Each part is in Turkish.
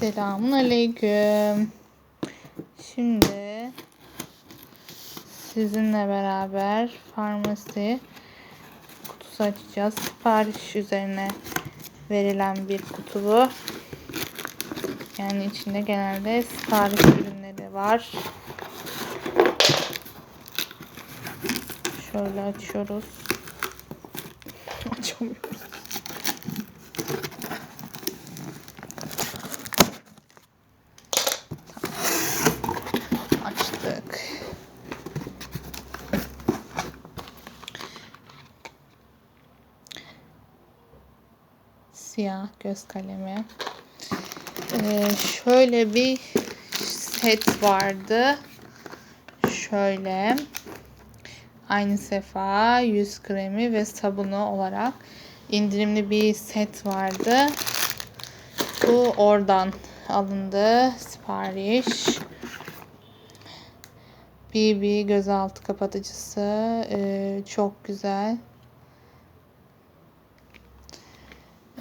Selamun Aleyküm. Şimdi sizinle beraber farmasi kutusu açacağız. Sipariş üzerine verilen bir kutu bu. Yani içinde genelde sipariş ürünleri var. Şöyle açıyoruz. Açamıyoruz. Açtık. Siyah göz kalemi. Ee, şöyle bir set vardı. Şöyle. Aynı sefa yüz kremi ve sabunu olarak indirimli bir set vardı. Bu oradan alındı. Sipariş. BB gözaltı kapatıcısı. Ee, çok güzel.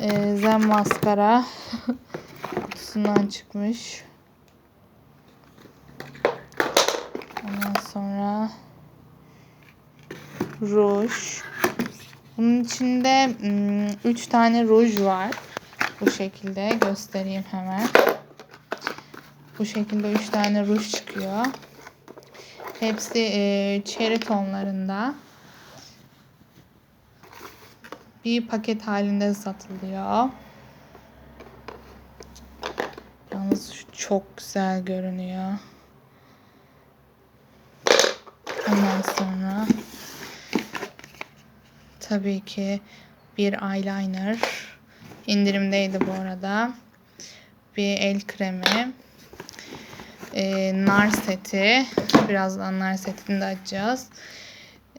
Ee, Zen maskara kutusundan çıkmış. Ondan sonra ruj. Bunun içinde 3 tane ruj var. Bu şekilde göstereyim hemen. Bu şekilde 3 tane ruj çıkıyor. Hepsi e, çeri tonlarında. Bir paket halinde satılıyor. Yalnız çok güzel görünüyor. Ondan sonra tabii ki bir eyeliner. indirimdeydi bu arada. Bir el kremi. Ee, nar seti. Birazdan nar setini de açacağız.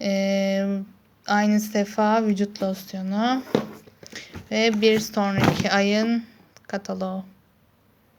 Ee, aynı sefa vücut losyonu. Ve bir sonraki ayın kataloğu.